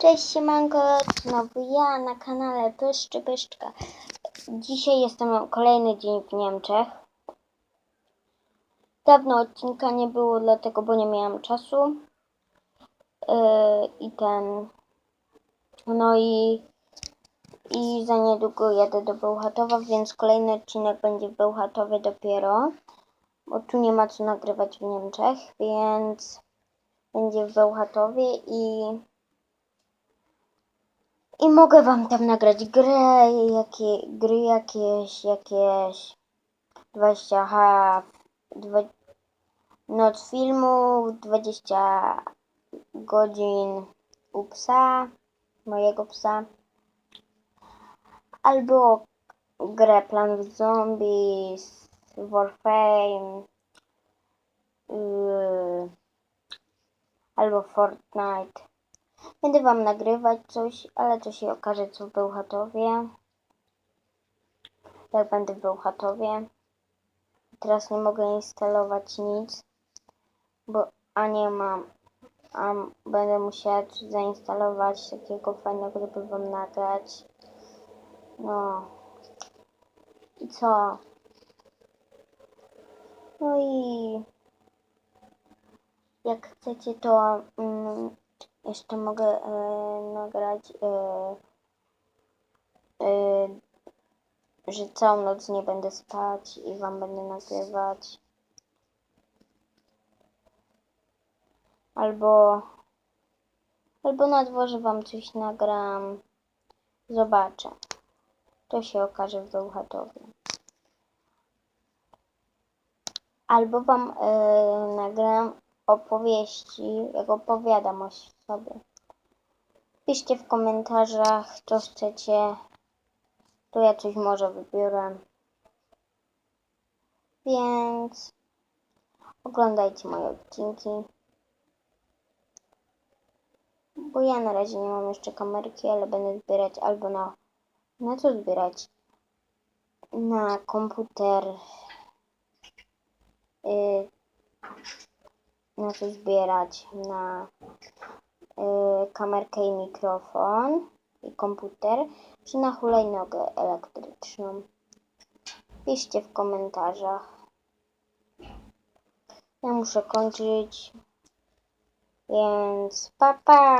Cześć siemanko, znowu ja na kanale Pyszczy Pyszczka. Dzisiaj jestem kolejny dzień w Niemczech. Dawno odcinka nie było, dlatego, bo nie miałam czasu. Yy, I ten... No i... I za niedługo jadę do Bełchatowa, więc kolejny odcinek będzie w Bełchatowie dopiero. Bo tu nie ma co nagrywać w Niemczech, więc... Będzie w Bełchatowie i... I mogę wam tam nagrać grę, jakie, gry jakieś, jakieś 20 h noc filmu, 20 godzin u psa, mojego psa. Albo grę Plan Zombies, Warframe, yy, albo Fortnite. Będę wam nagrywać coś, ale to się okaże co w Bełchatowie. Jak będę w Bełchatowie. Teraz nie mogę instalować nic, bo a nie mam, a będę musiała zainstalować takiego fajnego, żeby wam nagrać. No. I co? No i jak chcecie to mm, jeszcze mogę e, nagrać, e, e, że całą noc nie będę spać i wam będę nagrywać. Albo, albo na dworze wam coś nagram. Zobaczę. To się okaże w Bełchatowie. Albo wam e, nagram opowieści, jak opowiadam o sobie. Piszcie w komentarzach, co chcecie. To ja coś może wybiorę. Więc oglądajcie moje odcinki. Bo ja na razie nie mam jeszcze kamerki, ale będę zbierać albo na... Na co zbierać? Na komputer. Yy, co zbierać na y, kamerkę i mikrofon i komputer, czy na hulajnogę elektryczną. Piszcie w komentarzach. Ja muszę kończyć, więc pa pa!